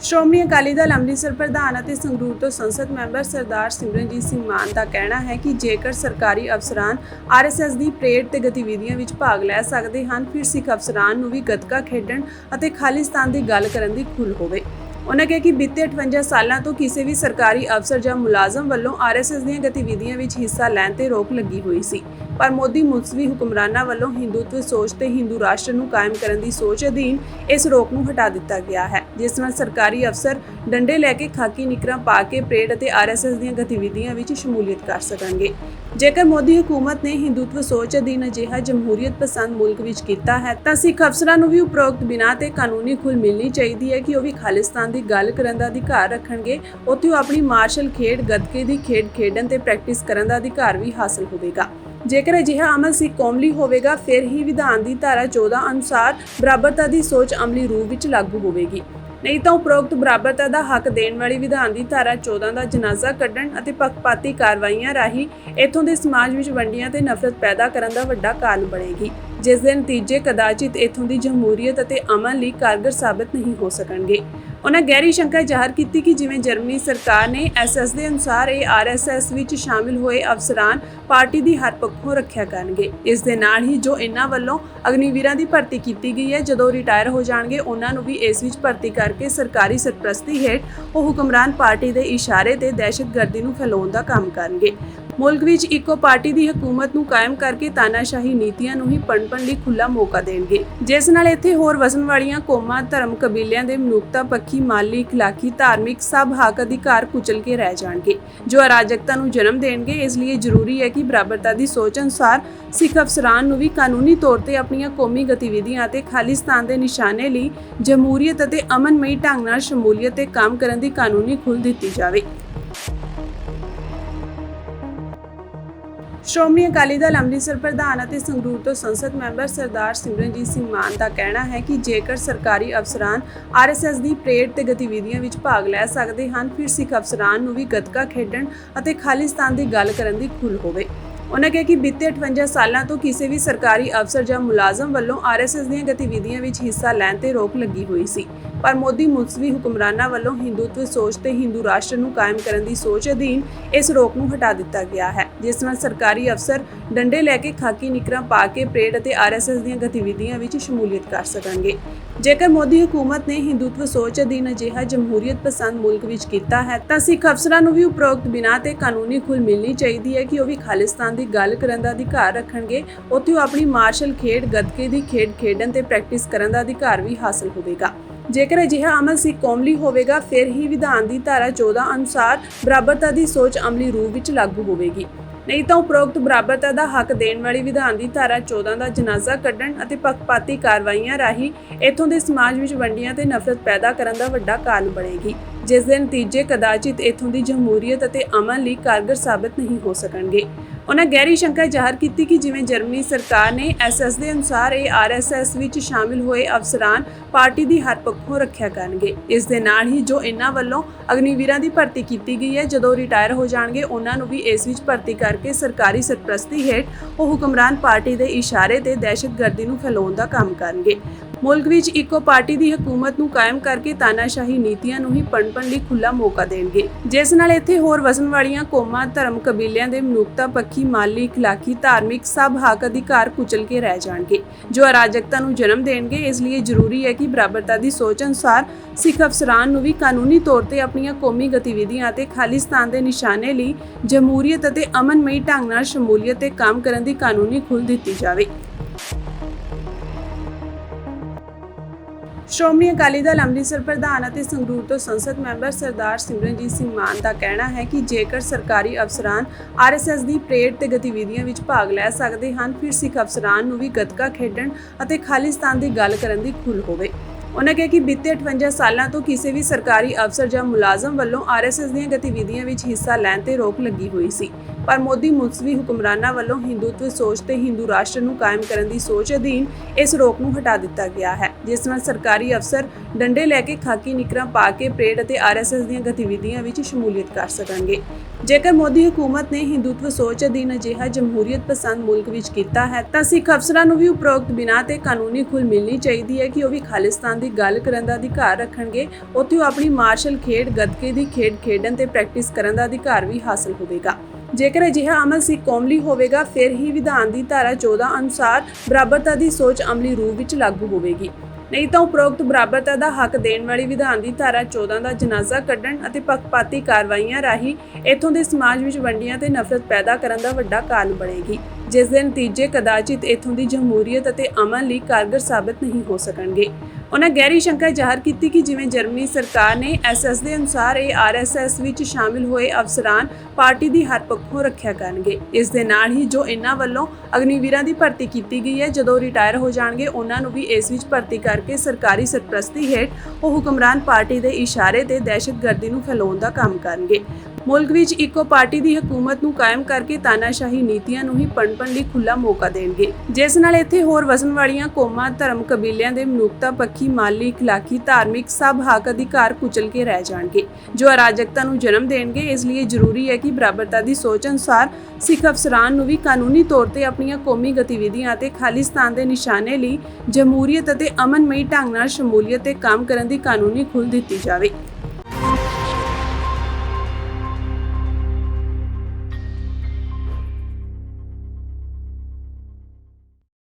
ਸ਼੍ਰੋਮਣੀ ਅਕਾਲੀ ਦਲ ਅੰਮ੍ਰਿਤਸਰ ਪ੍ਰਧਾਨ ਅਤੇ ਸੰਗਰੂਰ ਤੋਂ ਸੰਸਦ ਮੈਂਬਰ ਸਰਦਾਰ ਸਿਮਰਨਜੀਤ ਸਿੰਘ ਮਾਨ ਦਾ ਕਹਿਣਾ ਹੈ ਕਿ ਜੇਕਰ ਸਰਕਾਰੀ ਅਫਸਰਾਨ ਆਰਐਸਐਸ ਦੀ ਪਰੇਡ ਤੇ ਗਤੀਵਿਧੀਆਂ ਵਿੱਚ ਭਾਗ ਲੈ ਸਕਦੇ ਹਨ, ਫਿਰ ਸਿੱਖ ਅਫਸਰਾਂ ਨੂੰ ਵੀ ਗੱਤਕਾ ਖੇਡਣ ਅਤੇ ਖਾਲਿਸਤਾਨ ਦੀ ਗੱਲ ਕਰਨ ਦੀ ਖੁੱਲ ਹੋਵੇ। ਉਹਨਾਂ ਕਿਹਾ ਕਿ ਬੀਤੇ 58 ਸਾਲਾਂ ਤੋਂ ਕਿਸੇ ਵੀ ਸਰਕਾਰੀ ਅਫਸਰ ਜਾਂ ਮੁਲਾਜ਼ਮ ਵੱਲੋਂ ਆਰਐਸਐਸ ਦੀਆਂ ਗਤੀਵਿਧੀਆਂ ਵਿੱਚ ਹਿੱਸਾ ਲੈਣ ਤੇ ਰੋਕ ਲੱਗੀ ਹੋਈ ਸੀ। ਪਰ ਮੋਦੀ ਮੁਲਜ਼ਮੀ ਹੁਕਮਰਾਨਾਂ ਵੱਲੋਂ ਹਿੰਦੂਤਵ ਸੋਚ ਤੇ ਹਿੰਦੂ ਰਾਸ਼ਟਰ ਨੂੰ ਕਾਇਮ ਕਰਨ ਦੀ ਸੋਚ ਅਧੀਨ ਇਸ ਰੋਕ ਨੂੰ ਹਟਾ ਦਿੱਤਾ ਗਿਆ ਹੈ, ਜਿਸ ਨਾਲ ਸਰਕਾਰੀ ਅਫਸਰ ਡੰਡੇ ਲੈ ਕੇ ਖਾਕੀ ਨਿਕਰਾਂ ਪਾ ਕੇ ਪਰੇਡ ਅਤੇ ਆਰਐਸਐਸ ਦੀਆਂ ਗਤੀਵਿਧੀਆਂ ਵਿੱਚ ਸ਼ਮੂਲੀਅਤ ਕਰ ਸਕਣਗੇ। ਜੇਕਰ ਮੋਦੀ ਹਕੂਮਤ ਨੇ ਹਿੰਦੂਤਵ ਸੋਚ ਅਧੀਨ ਅਜਿਹਾ ਜਮਹੂਰੀਅਤ ਪਸੰਦ ਮੁਲਕ ਵਿੱਚ ਕੀਤਾ ਹੈ, ਤਾਂ ਸਿੱਖ ਅਫਸਰਾਂ ਨੂੰ ਵੀ ਉਪਰੋਕਤ ਬਿਨਾਂ ਤੇ ਕਾਨੂੰਨੀ ਖੁੱਲ ਮਿਲਣੀ ਚਾਹੀਦੀ ਹੈ ਕਿ ਉਹ ਵੀ ਖਾਲਿਸਤਾਨ ਦੀ ਗੱਲ ਕਰਨ ਦਾ ਅਧਿਕਾਰ ਰੱਖਣਗੇ, ਉੱਥੇ ਉਹ ਆਪਣੀ ਮਾਰਸ਼ਲ ਖੇਡ, ਗੱਤਕੇ ਦੀ ਖੇਡ ਖੇਡਣ ਤੇ ਪ੍ਰੈਕਟਿਸ ਕਰਨ ਦਾ ਅਧਿਕਾਰ ਵੀ ਹਾਸਲ ਹੋਵੇਗਾ। ਜੇਕਰ ਅਜਿਹਾ ਅਮਲ ਸਿੱਖ ਕੌਮ ਲਈ ਹੋਵੇਗਾ, ਫਿਰ ਹੀ ਵਿਧਾਨ ਦੀ ਧਾਰਾ 14 ਅਨੁਸਾਰ ਬਰਾਬਰਤਾ ਦੀ ਸੋਚ ਅਮਲੀ ਰੂਪ ਵਿੱਚ ਲਾਗੂ ਹੋਵੇਗੀ। ਨਹੀਂ ਤਾਂ ਉਪਰੋਕਤ ਬਰਾਬਰਤਾ ਦਾ ਹੱਕ ਦੇਣ ਵਾਲੀ ਵਿਧਾਨ ਦੀ ਧਾਰਾ 14 ਦਾ ਜਨਾਜ਼ਾ ਕੱਢਣ ਅਤੇ ਪੱਖਪਾਤੀ ਕਾਰਵਾਈਆਂ ਰਾਹੀਂ ਇਥੋਂ ਦੇ ਸਮਾਜ ਵਿੱਚ ਵੰਡੀਆਂ ਤੇ ਨਫ਼ਰਤ ਪੈਦਾ ਕਰਨ ਦਾ ਵੱਡਾ ਕਾਰਨ ਬਣੇਗੀ। ਜਿਸ ਦੇ ਨਤੀਜੇ ਕਦਾਚਿਤ ਇਥੋਂ ਦੀ ਜਮਹੂਰੀਅਤ ਅਤੇ ਅਮਨ ਲਈ ਕਾਰਗਰ ਸਾਬਤ ਨਹੀਂ ਹੋ ਸਕਣਗੇ। ਉਹਨਾਂ ਗਹਿਰੀ ਸ਼ੰਕਾ ਜ਼ਾਹਰ ਕੀਤੀ ਕਿ ਜਿਵੇਂ ਜਰਮਨੀ ਸਰਕਾਰ ਨੇ ਐਸਐਸ ਦੇ ਅਨੁਸਾਰ ਇਹ ਆਰਐਸਐਸ ਵਿੱਚ ਸ਼ਾਮਿਲ ਹੋਏ ਅਫਸਰਾਨ ਪਾਰਟੀ ਦੀ ਹਰ ਪੱਖੋਂ ਰੱਖਿਆ ਕਰਨਗੇ। ਇਸ ਦੇ ਨਾਲ ਹੀ ਜੋ ਇਹਨਾਂ ਵੱਲੋਂ ਅਗਨੀਵੀਰਾਂ ਦੀ ਭਰਤੀ ਕੀਤੀ ਗਈ ਹੈ, ਜਦੋਂ ਰਿਟਾਇਰ ਹੋ ਜਾਣਗੇ, ਉਹਨਾਂ ਨੂੰ ਵੀ ਇਸ ਵਿੱਚ ਭਰਤੀ ਕਰਕੇ ਸਰਕਾਰੀ ਸਰਪ੍ਰਸਤੀ ਹੇਠ ਉਹ ਹੁਕਮਰਾਨ ਪਾਰਟੀ ਦੇ ਇਸ਼ਾਰੇ ਤੇ ਦਹਿਸ਼ਤਗਰਦੀ ਨੂੰ ਫੈਲਾਉਣ ਦਾ ਕੰਮ ਕਰਨਗੇ। ਮੁਲਕ ਵਿੱਚ ਇੱਕੋ ਪਾਰਟੀ ਦੀ ਹਕੂਮਤ ਨੂੰ ਕਾਇਮ ਕਰਕੇ ਤਾਨਾਸ਼ਾਹੀ ਨੀਤੀਆਂ ਨੂੰ ਹੀ ਪਣਪਣ ਲਈ ਖੁੱਲਾ ਮੌਕਾ ਦੇਣਗੇ। ਜਿਸ ਨਾਲ ਇੱਥੇ ਹੋਰ ਵਸਣ ਵਾਲੀਆਂ ਕੌਮਾਂ, ਧਰਮ ਕਬੀਲਿਆਂ ਦੇ ਮਨੁੱਖਤਾ ਪੱਖੀ ਮਾਲੀ ਇਖਲਾਕੀ ਧਾਰਮਿਕ ਸਭ ਹੱਕ ਅਧਿਕਾਰ ਕੁਚਲ ਕੇ ਰਹਿ ਜਾਣਗੇ। ਜੋ ਅਰਾਜਕਤਾ ਨੂੰ ਜਨਮ ਦੇਣਗੇ, ਇਸ ਲਈ ਜ਼ਰੂਰੀ ਹੈ ਕਿ ਬਰਾਬਰਤਾ ਦੀ ਸੋਚ ਅਨੁਸਾਰ ਸਿੱਖ ਅਫਸਰਾਂ ਨੂੰ ਵੀ ਕਾਨੂੰਨੀ ਤੌਰ ਤੇ ਆਪਣੀਆਂ ਕੌਮੀ ਗਤੀਵਿਧੀਆਂ ਅਤੇ ਖਾਲਿਸਤਾਨ ਦੇ ਨਿਸ਼ਾਨੇ ਲਈ ਜਮਹੂਰੀਅਤ ਅਤੇ ਅਮਨਮਈ ਢੰਗ ਨਾਲ ਸ਼ਮੂਲੀਅਤ ਤੇ ਕੰਮ ਕਰਨ ਦੀ ਕਾਨੂੰਨੀ ਖੁੱਲ੍ਹ ਦਿੱਤੀ ਜਾਵੇ। ਸ਼੍ਰੋਮਣੀ ਅਕਾਲੀ ਦਲ ਅੰਮ੍ਰਿਤਸਰ ਪ੍ਰਧਾਨ ਅਤੇ ਸੰਗਰੂਰ ਤੋਂ ਸੰਸਦ ਮੈਂਬਰ ਸਰਦਾਰ ਸਿਮਰਨਜੀਤ ਸਿੰਘ ਮਾਨ ਦਾ ਕਹਿਣਾ ਹੈ ਕਿ ਜੇਕਰ ਸਰਕਾਰੀ ਅਫਸਰਾਨ ਆਰਐਸਐਸ ਦੀ ਪਰੇਡ ਤੇ ਗਤੀਵਿਧੀਆਂ ਵਿੱਚ ਭਾਗ ਲੈ ਸਕਦੇ ਹਨ, ਫਿਰ ਸਿੱਖ ਅਫਸਰਾਂ ਨੂੰ ਵੀ ਗੱਤਕਾ ਖੇਡਣ ਅਤੇ ਖਾਲਿਸਤਾਨ ਦੀ ਗੱਲ ਕਰਨ ਦੀ ਖੁੱਲ ਹੋਵੇ। ਉਹਨਾਂ ਕਿਹਾ ਕਿ ਬੀਤੇ 58 ਸਾਲਾਂ ਤੋਂ ਕਿਸੇ ਵੀ ਸਰਕਾਰੀ ਅਫਸਰ ਜਾਂ ਮੁਲਾਜ਼ਮ ਵੱਲੋਂ ਆਰਐਸਐਸ ਦੀਆਂ ਗਤੀਵਿਧੀਆਂ ਵਿੱਚ ਹਿੱਸਾ ਲੈਣ ਤੇ ਰੋਕ ਲੱਗੀ ਹੋਈ ਸੀ। ਪਰ ਮੋਦੀ ਮੁਲਜ਼ਮੀ ਹੁਕਮਰਾਨਾਂ ਵੱਲੋਂ ਹਿੰਦੂਤਵ ਸੋਚ ਤੇ ਹਿੰਦੂ ਰਾਸ਼ਟਰ ਨੂੰ ਕਾਇਮ ਕਰਨ ਦੀ ਸੋਚ ਅਧੀਨ ਇਸ ਰੋਕ ਨੂੰ ਹਟਾ ਦਿੱਤਾ ਗਿਆ ਹੈ, ਜਿਸ ਨਾਲ ਸਰਕਾਰੀ ਅਫਸਰ ਡੰਡੇ ਲੈ ਕੇ ਖਾਕੀ ਨਿਕਰਾਂ ਪਾ ਕੇ ਪਰੇਡ ਅਤੇ ਆਰਐਸਐਸ ਦੀਆਂ ਗਤੀਵਿਧੀਆਂ ਵਿੱਚ ਸ਼ਮੂਲੀਅਤ ਕਰ ਸਕਣਗੇ। ਜੇਕਰ ਮੋਦੀ ਹਕੂਮਤ ਨੇ ਹਿੰਦੂਤਵ ਸੋਚ ਅਧੀਨ ਅਜਿਹਾ ਜਮਹੂਰੀਅਤ ਪਸੰਦ ਮੁਲਕ ਵਿੱਚ ਕੀਤਾ ਹੈ, ਤਾਂ ਸਿੱਖ ਅਫਸਰਾਂ ਨੂੰ ਵੀ ਉਪਰੋਕਤ ਬਿਨਾਂ ਤੇ ਕਾਨੂੰਨੀ ਖੁੱਲ ਮਿਲਣੀ ਚਾਹੀਦੀ ਹੈ ਕਿ ਉਹ ਵੀ ਖਾਲਿਸਤਾਨ ਦੀ ਗੱਲ ਕਰਨ ਦਾ ਅਧਿਕਾਰ ਰੱਖਣਗੇ, ਉੱਥੇ ਉਹ ਆਪਣੀ ਮਾਰਸ਼ਲ ਖੇਡ, ਗੱਤਕੇ ਦੀ ਖੇਡ ਖੇਡਣ ਤੇ ਪ੍ਰੈਕਟਿਸ ਕਰਨ ਦਾ ਅਧਿਕਾਰ ਵੀ ਹਾਸਲ ਹੋਵੇਗਾ। ਜੇਕਰ ਅਜਿਹਾ ਅਮਲ ਸਿੱਖ ਕੌਮ ਲਈ ਹੋਵੇਗਾ, ਫਿਰ ਹੀ ਵਿਧਾਨ ਦੀ ਧਾਰਾ 14 ਅਨੁਸਾਰ ਬਰਾਬਰਤਾ ਦੀ ਸੋਚ ਅਮਲੀ ਰੂਪ ਵਿੱਚ ਲਾਗੂ ਹੋਵੇਗੀ। ਨਹੀਂ ਤਾਂ ਉਪਰੋਕਤ ਬਰਾਬਰਤਾ ਦਾ ਹੱਕ ਦੇਣ ਵਾਲੀ ਵਿਧਾਨ ਦੀ ਧਾਰਾ 14 ਦਾ ਜਨਾਜ਼ਾ ਕੱਢਣ ਅਤੇ ਪੱਖਪਾਤੀ ਕਾਰਵਾਈਆਂ ਰਾਹੀਂ ਇਥੋਂ ਦੇ ਸਮਾਜ ਵਿੱਚ ਵੰਡੀਆਂ ਤੇ ਨਫ਼ਰਤ ਪੈਦਾ ਕਰਨ ਦਾ ਵੱਡਾ ਕਾਰਨ ਬਣੇਗੀ, ਜਿਸ ਦੇ ਨਤੀਜੇ ਕਦਾਚਿਤ ਇਥੋਂ ਦੀ ਜਮਹੂਰੀਅਤ ਅਤੇ ਅਮਨ ਲਈ ਕਾਰਗਰ ਸਾਬਤ ਨਹੀਂ ਹੋ ਸਕਣਗੇ। ਉਹਨਾਂ ਗਹਿਰੀ ਸ਼ੰਕਾ ਜ਼ਾਹਰ ਕੀਤੀ ਕਿ ਜਿਵੇਂ ਜਰਮਨੀ ਸਰਕਾਰ ਨੇ ਐਸਐਸ ਦੇ ਅਨੁਸਾਰ ਇਹ ਆਰਐਸਐਸ ਵਿੱਚ ਸ਼ਾਮਿਲ ਹੋਏ ਅਫਸਰਾਨ ਪਾਰਟੀ ਦੀ ਹਰ ਪੱਖੋਂ ਰੱਖਿਆ ਕਰਨਗੇ। ਇਸ ਦੇ ਨਾਲ ਹੀ ਜੋ ਇਹਨਾਂ ਵੱਲੋਂ ਅਗਨੀਵੀਰਾਂ ਦੀ ਭਰਤੀ ਕੀਤੀ ਗਈ ਹੈ, ਜਦੋਂ ਰਿਟਾਇਰ ਹੋ ਜਾਣਗੇ, ਉਹਨਾਂ ਨੂੰ ਵੀ ਇਸ ਵਿੱਚ ਭਰਤੀ ਕਰਕੇ ਸਰਕਾਰੀ ਸਰਪ੍ਰਸਤੀ ਹੇਠ ਉਹ ਹੁਕਮਰਾਨ ਪਾਰਟੀ ਦੇ ਇਸ਼ਾਰੇ ਤੇ ਦਹਿਸ਼ਤਗਰਦੀ ਨੂੰ ਫੈਲਾਉਣ ਦਾ ਕੰਮ ਕਰਨਗੇ। ਮੁਲਕ ਵਿੱਚ ਇੱਕੋ ਪਾਰਟੀ ਦੀ ਹਕੂਮਤ ਨੂੰ ਕਾਇਮ ਕਰਕੇ ਤਾਨਾਸ਼ਾਹੀ ਨੀਤੀਆਂ ਨੂੰ ਹੀ ਪਣਪਣ ਲਈ ਖੁੱਲਾ ਮੌਕਾ ਦੇਣਗੇ। ਜਿਸ ਨਾਲ ਇੱਥੇ ਹੋਰ ਵਸਣ ਵਾਲੀਆਂ ਕੌਮਾਂ, ਧਰਮ ਕਬੀਲਿਆਂ ਦੇ ਮਨੁੱਖਤਾ ਪੱਖੀ ਮਾਲੀ ਇਖਲਾਕੀ ਧਾਰਮਿਕ ਸਭ ਹੱਕ ਅਧਿਕਾਰ ਕੁਚਲ ਕੇ ਰਹਿ ਜਾਣਗੇ। ਜੋ ਅਰਾਜਕਤਾ ਨੂੰ ਜਨਮ ਦੇਣਗੇ, ਇਸ ਲਈ ਜ਼ਰੂਰੀ ਹੈ ਕਿ ਬਰਾਬਰਤਾ ਦੀ ਸੋਚ ਅਨੁਸਾਰ ਸਿੱਖ ਅਫਸਰਾਨ ਨੂੰ ਵੀ ਕਾਨੂੰਨੀ ਤੌਰ ਤੇ ਆਪਣੀਆਂ ਕੌਮੀ ਗਤੀਵਿਧੀਆਂ ਅਤੇ ਖਾਲਿਸਤਾਨ ਦੇ ਨਿਸ਼ਾਨੇ ਲਈ ਜਮਹੂਰੀਅਤ ਅਤੇ ਅਮਨਮਈ ਢੰਗ ਨਾਲ ਸ਼ਮੂਲੀਅਤ ਤੇ ਕੰਮ ਕਰਨ ਦੀ ਕਾਨੂੰਨੀ ਖੁੱਲ੍ਹ ਦਿੱਤੀ ਜਾਵੇ। ਸ਼੍ਰੋਮਣੀ ਅਕਾਲੀ ਦਲ ਅੰਮ੍ਰਿਤਸਰ ਪ੍ਰਧਾਨ ਅਤੇ ਸੰਗਰੂਰ ਤੋਂ ਸੰਸਦ ਮੈਂਬਰ ਸਰਦਾਰ ਸਿਮਰਨਜੀਤ ਸਿੰਘ ਮਾਨ ਦਾ ਕਹਿਣਾ ਹੈ ਕਿ ਜੇਕਰ ਸਰਕਾਰੀ ਅਫਸਰਾਨ ਆਰਐਸਐਸ ਦੀ ਪਰੇਡ ਤੇ ਗਤੀਵਿਧੀਆਂ ਵਿੱਚ ਭਾਗ ਲੈ ਸਕਦੇ ਹਨ, ਫਿਰ ਸਿੱਖ ਅਫਸਰਾਨ ਨੂੰ ਵੀ ਗੱਤਕਾ ਖੇਡਣ ਅਤੇ ਖਾਲਿਸਤਾਨ ਦੀ ਗੱਲ ਕਰਨ ਦੀ ਖੁੱਲ ਹੋਵੇ। ਉਹਨਾਂ ਕਿਹਾ ਕਿ ਬੀਤੇ 58 ਸਾਲਾਂ ਤੋਂ ਕਿਸੇ ਵੀ ਸਰਕਾਰੀ ਅਫਸਰ ਜਾਂ ਮੁਲਾਜ਼ਮ ਵੱਲੋਂ ਆਰਐਸਐਸ ਦੀਆਂ ਗਤੀਵਿਧੀਆਂ ਵਿੱਚ ਹਿੱਸਾ ਲੈਣ ਤੇ ਰੋਕ ਲੱਗੀ ਹੋਈ ਸੀ। ਪਰ ਮੋਦੀ ਮੁਲਜ਼ਮੀ ਹੁਕਮਰਾਨਾਂ ਵੱਲੋਂ ਹਿੰਦੂਤਵ ਸੋਚ ਤੇ ਹਿੰਦੂ ਰਾਸ਼ਟਰ ਨੂੰ ਕਾਇਮ ਕਰਨ ਦੀ ਸੋਚ ਅਧੀਨ ਇਸ ਰੋਕ ਨੂੰ ਹਟਾ ਦਿੱਤਾ ਗਿਆ ਹੈ। ਜਿਸ ਨਾਲ ਸਰਕਾਰੀ ਅਫਸਰ ਡੰਡੇ ਲੈ ਕੇ ਖਾਕੀ ਨਿਕਰਾਂ ਪਾ ਕੇ ਪਰੇਡ ਅਤੇ ਆਰਐਸਐਸ ਦੀਆਂ ਗਤੀਵਿਧੀਆਂ ਵਿੱਚ ਸ਼ਮੂਲੀਅਤ ਕਰ ਸਕਣਗੇ। ਜੇਕਰ ਮੋਦੀ ਹਕੂਮਤ ਨੇ ਹਿੰਦੂਤਵ ਸੋਚ ਅਧੀਨ ਅਜਿਹਾ ਜਮਹੂਰੀਅਤ ਪਸੰਦ ਮੁਲਕ ਵਿੱਚ ਕੀਤਾ ਹੈ, ਤਾਂ ਸਿੱਖ ਅਫਸਰਾਂ ਨੂੰ ਵੀ ਉਪਰੋਕਤ ਬਿਨਾਂ ਤੇ ਕਾਨੂੰਨੀ ਖੁੱਲ੍ਹ ਮਿਲਣੀ ਚਾਹੀਦੀ ਹੈ ਕਿ ਉਹ ਵੀ ਖਾਲਿਸਤਾਨ ਦੀ ਗੱਲ ਕਰਨ ਦਾ ਅਧਿਕਾਰ ਰੱਖਣਗੇ। ਉੱਥੇ ਉਹ ਆਪਣੀ ਮਾਰਸ਼ਲ ਖੇਡ, ਗੱਤਕੇ ਦੀ ਖੇਡ ਖੇਡਣ ਤੇ ਪ੍ਰੈਕਟਿਸ ਕਰਨ ਦਾ ਅਧਿਕਾਰ ਵੀ ਹਾਸਲ ਹੋਵੇਗਾ। ਜੇਕਰ ਅਜਿਹਾ ਅਮਲ ਸਿੱਖ ਕੌਮ ਲਈ ਹੋਵੇਗਾ, ਫਿਰ ਹੀ ਵਿਧਾਨ ਦੀ ਧਾਰਾ 14 ਅਨੁਸਾਰ ਬਰਾਬਰਤਾ ਦੀ ਸੋਚ ਅਮਲੀ ਰੂਪ ਵਿੱਚ ਲਾਗੂ ਹੋਵੇਗੀ। ਨਹੀਂ ਤਾਂ ਉਪਰੋਕਤ ਬਰਾਬਰਤਾ ਦਾ ਹੱਕ ਦੇਣ ਵਾਲੀ ਵਿਧਾਨ ਦੀ ਧਾਰਾ 14 ਦਾ ਜਨਾਜ਼ਾ ਕੱਢਣ ਅਤੇ ਪੱਖਪਾਤੀ ਕਾਰਵਾਈਆਂ ਰਾਹੀਂ ਇਥੋਂ ਦੇ ਸਮਾਜ ਵਿੱਚ ਵੰਡੀਆਂ ਤੇ ਨਫ਼ਰਤ ਪੈਦਾ ਕਰਨ ਦਾ ਵੱਡਾ ਕਾਰਨ ਬਣੇਗੀ, ਜਿਸ ਦੇ ਨਤੀਜੇ ਕਦਾਚਿਤ ਇਥੋਂ ਦੀ ਜਮਹੂਰੀਅਤ ਅਤੇ ਅਮਨ ਲਈ ਕਾਰਗਰ ਸਾਬਤ ਨਹੀਂ ਹੋ ਸਕਣਗੇ। ਉਹਨਾਂ ਗਹਿਰੀ ਸ਼ੰਕਾ ਜ਼ਾਹਰ ਕੀਤੀ ਕਿ ਜਿਵੇਂ ਜਰਮਨੀ ਸਰਕਾਰ ਨੇ ਐਸਐਸ ਦੇ ਅਨੁਸਾਰ ਇਹ ਆਰਐਸਐਸ ਵਿੱਚ ਸ਼ਾਮਿਲ ਹੋਏ ਅਫਸਰਾਨ ਪਾਰਟੀ ਦੀ ਹਰ ਪੱਖੋਂ ਰੱਖਿਆ ਕਰਨਗੇ। ਇਸ ਦੇ ਨਾਲ ਹੀ ਜੋ ਇਹਨਾਂ ਵੱਲੋਂ ਅਗਨੀਵੀਰਾਂ ਦੀ ਭਰਤੀ ਕੀਤੀ ਗਈ ਹੈ, ਜਦੋਂ ਰਿਟਾਇਰ ਹੋ ਜਾਣਗੇ, ਉਹਨਾਂ ਨੂੰ ਵੀ ਇਸ ਵਿੱਚ ਭਰਤੀ ਕਰਕੇ ਸਰਕਾਰੀ ਸਰਪ੍ਰਸਤੀ ਹੇਠ ਉਹ ਹੁਕਮਰਾਨ ਪਾਰਟੀ ਦੇ ਇਸ਼ਾਰੇ ਤੇ ਦਹਿਸ਼ਤਗਰਦੀ ਨੂੰ ਫੈਲਾਉਣ ਦਾ ਕੰਮ ਕਰਨਗੇ। ਮੁਲਕ ਵਿੱਚ ਇੱਕੋ ਪਾਰਟੀ ਦੀ ਹਕੂਮਤ ਨੂੰ ਕਾਇਮ ਕਰਕੇ ਤਾਨਾਸ਼ਾਹੀ ਨੀਤੀਆਂ ਨੂੰ ਹੀ ਪਣਪਣ ਲਈ ਖੁੱਲਾ ਮੌਕਾ ਦੇਣਗੇ। ਜਿਸ ਨਾਲ ਇੱਥੇ ਹੋਰ ਵਸਣ ਵਾਲੀਆਂ ਕੌਮਾਂ, ਧਰਮ ਕਬੀਲਿਆਂ ਦੇ ਮਨੁੱਖਤਾ ਪੱਖੀ ਮਾਲੀ ਇਖਲਾਕੀ ਧਾਰਮਿਕ ਸਭ ਹੱਕ ਅਧਿਕਾਰ ਕੁਚਲ ਕੇ ਰਹਿ ਜਾਣਗੇ। ਜੋ ਅਰਾਜਕਤਾ ਨੂੰ ਜਨਮ ਦੇਣਗੇ, ਇਸ ਲਈ ਜ਼ਰੂਰੀ ਹੈ ਕਿ ਬਰਾਬਰਤਾ ਦੀ ਸੋਚ ਅਨੁਸਾਰ ਸਿੱਖ ਅਫਸਰਾਨ ਨੂੰ ਵੀ ਕਾਨੂੰਨੀ ਤੌਰ ਤੇ ਆਪਣੀਆਂ ਕੌਮੀ ਗਤੀਵਿਧੀਆਂ ਅਤੇ ਖਾਲਿਸਤਾਨ ਦੇ ਨਿਸ਼ਾਨੇ ਲਈ ਜਮਹੂਰੀਅਤ ਅਤੇ ਅਮਨਮਈ ਢੰਗ ਨਾਲ ਸ਼ਮੂਲੀਅਤ ਤੇ ਕੰਮ ਕਰਨ ਦੀ ਕਾਨੂੰਨੀ ਖੁੱਲ੍ਹ ਦਿੱਤੀ ਜਾਵੇ।